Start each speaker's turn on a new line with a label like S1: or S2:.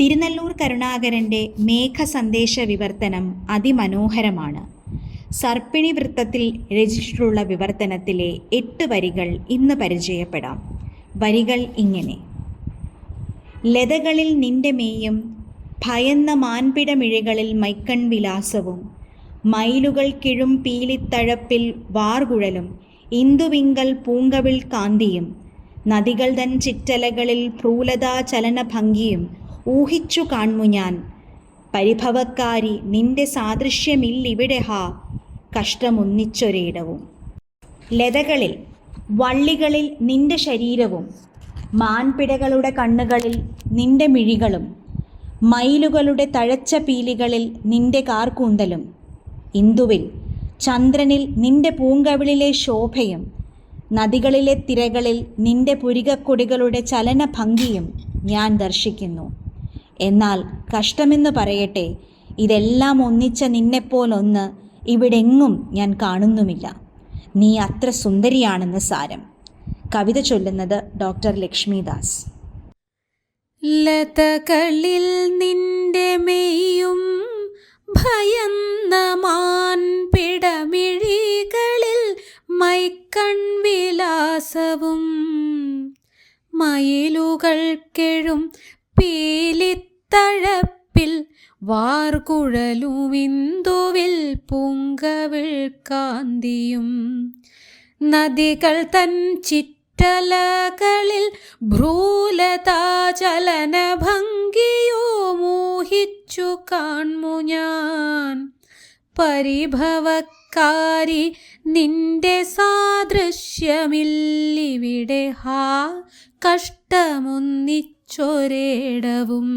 S1: തിരുനെല്ലൂർ കരുണാകരന്റെ മേഘസന്ദേശ വിവർത്തനം അതിമനോഹരമാണ്. സർപ്പിണി വൃത്തത്തിൽ രചിച്ചിട്ടുള്ള വിവർത്തനത്തിലെ എട്ട് വരികൾ ഇന്ന് പരിചയപ്പെടാം. വരികൾ ഇങ്ങനെ. ലതകളിൽ നിന്റെ മേയും ഭയന്ന മാൻപിടമിഴകളിൽ മൈക്കൺ വിലാസവും മയിലുകൾ കിഴും പീലിത്തഴപ്പിൽ വാർകുഴലും ഇന്ദുവിങ്കൽ പൂങ്കവിൾ കാന്തിയും നദികൾ തൻ ചിറ്റലകളിൽ ഭ്രൂലതാ ചലനഭംഗിയും ഊഹിച്ചു കാൺമു ഞാൻ. പരിഭവക്കാരി നിന്റെ സാദൃശ്യമില്ലിവിടെ ഹാ. കഷ്ടമൊന്നിച്ചൊരിടവും. ലതകളിൽ വള്ളികളിൽ നിന്റെ ശരീരവും മാൻപിടകളുടെ കണ്ണുകളിൽ നിന്റെ മിഴികളും മയിലുകളുടെ തഴച്ച പീലികളിൽ നിന്റെ കാർക്കൂന്തലും ഇന്ദുവിൽ ചന്ദ്രനിൽ നിന്റെ പൂങ്കവിളിലെ ശോഭയും നദികളിലെ തിരകളിൽ നിന്റെ പുരികക്കൊടികളുടെ ചലനഭംഗിയും ഞാൻ ദർശിക്കുന്നു. എന്നാൽ കഷ്ടമെന്ന് പറയട്ടെ ഇതെല്ലാം ഒന്നിച്ച നിന്നെപ്പോലൊന്ന് ഇവിടെങ്ങും ഞാൻ കാണുന്നുമില്ല. നീ അത്ര സുന്ദരിയാണെന്ന് സാരം. കവിത ചൊല്ലുന്നത് ഡോക്ടർ ലക്ഷ്മിദാസ്.
S2: ലതകളിൽ നിന്റെ മെയ്യും ഭയന്ന മാൻപിടമിഴികളിൽ മൈക്കൺ വിലാസവും മയിലുകൾ കെഴും പീലിത്തഴപ്പിൽ വാർകുഴലുവിന്ദുവിൽ പൂങ്കവിൾ കാന്തിയും. നദികൾ തൻ ചിറ്റലകളിൽ ഭ്രൂലതാചലന ഭംഗിയോ മോഹിച്ചു കാൺമു ഞാൻ. പരിഭവക്കാരി നിന്റെ സാദൃശ്യമില്ലിവിടെ ഹാ കഷ്ടമൊന്നിച്ചൊരേടവും